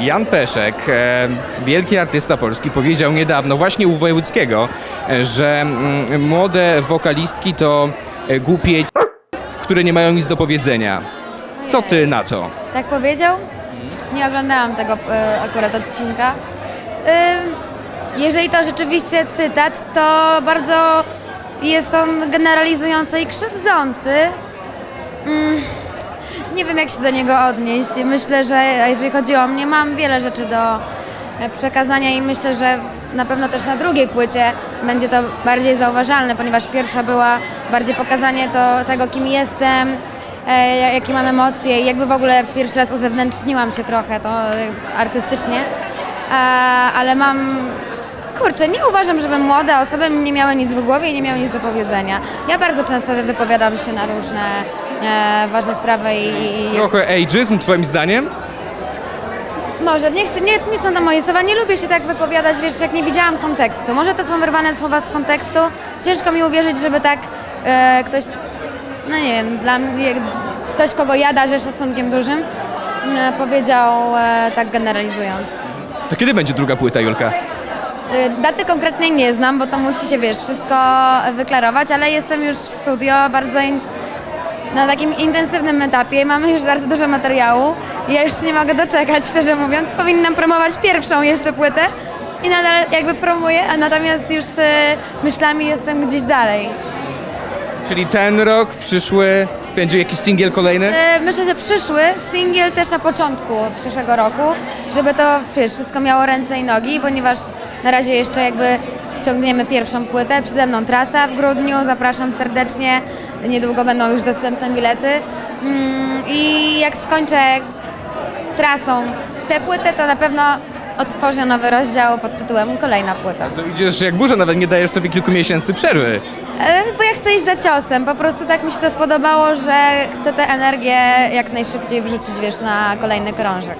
Jan Peszek, e, wielki artysta polski, powiedział niedawno właśnie u Wojewódzkiego, e, że mm, młode wokalistki to e, głupie które nie mają nic do powiedzenia. Co ty na to? Tak powiedział? Nie oglądałam tego akurat odcinka. Jeżeli to rzeczywiście cytat, to bardzo jest on generalizujący i krzywdzący. Mm, nie wiem, jak się do niego odnieść. Myślę, że jeżeli chodzi o mnie, mam wiele rzeczy do e, przekazania i myślę, że na pewno też na drugiej płycie będzie to bardziej zauważalne, ponieważ pierwsza była bardziej pokazanie to, tego, kim jestem, e, jakie mam emocje i jakby w ogóle pierwszy raz uzewnętrzniłam się trochę to e, artystycznie, e, ale mam Kurczę, nie uważam, żeby młode osoby nie miały nic w głowie i nie miały nic do powiedzenia. Ja bardzo często wypowiadam się na różne e, ważne sprawy i, i Trochę ageism, twoim zdaniem? może, nie, chcę, nie, nie są to moje słowa, nie lubię się tak wypowiadać, wiesz, jak nie widziałam kontekstu. Może to są wyrwane słowa z kontekstu. Ciężko mi uwierzyć, żeby tak e, ktoś, no nie wiem, dla mnie, ktoś, kogo ja darzę szacunkiem dużym, e, powiedział e, tak generalizując. To kiedy będzie druga płyta, Julka? Y, Daty konkretnej nie znam, bo to musi się, wiesz, wszystko wyklarować, ale jestem już w studio bardzo in, na takim intensywnym etapie. Mamy już bardzo dużo materiału. Ja już nie mogę doczekać, szczerze mówiąc. Powinnam promować pierwszą jeszcze płytę i nadal jakby promuję, a natomiast już y, myślami jestem gdzieś dalej. Czyli ten rok, przyszły, będzie jakiś singiel kolejny? Y, Myślę, że przyszły singiel też na początku przyszłego roku, żeby to wiesz, wszystko miało ręce i nogi, ponieważ na razie jeszcze jakby ciągniemy pierwszą płytę. Przede mną trasa w grudniu, zapraszam serdecznie. Niedługo będą już dostępne bilety. Mm, I jak skończę trasą tę płytę, to na pewno otworzę nowy rozdział pod tytułem Kolejna płyta. To idziesz jak burza, nawet nie dajesz sobie kilku miesięcy przerwy. E, Bo ja chcę iść za ciosem. Po prostu tak mi się to spodobało, że chcę tę energię jak najszybciej wrzucić, wiesz, na kolejny krążek.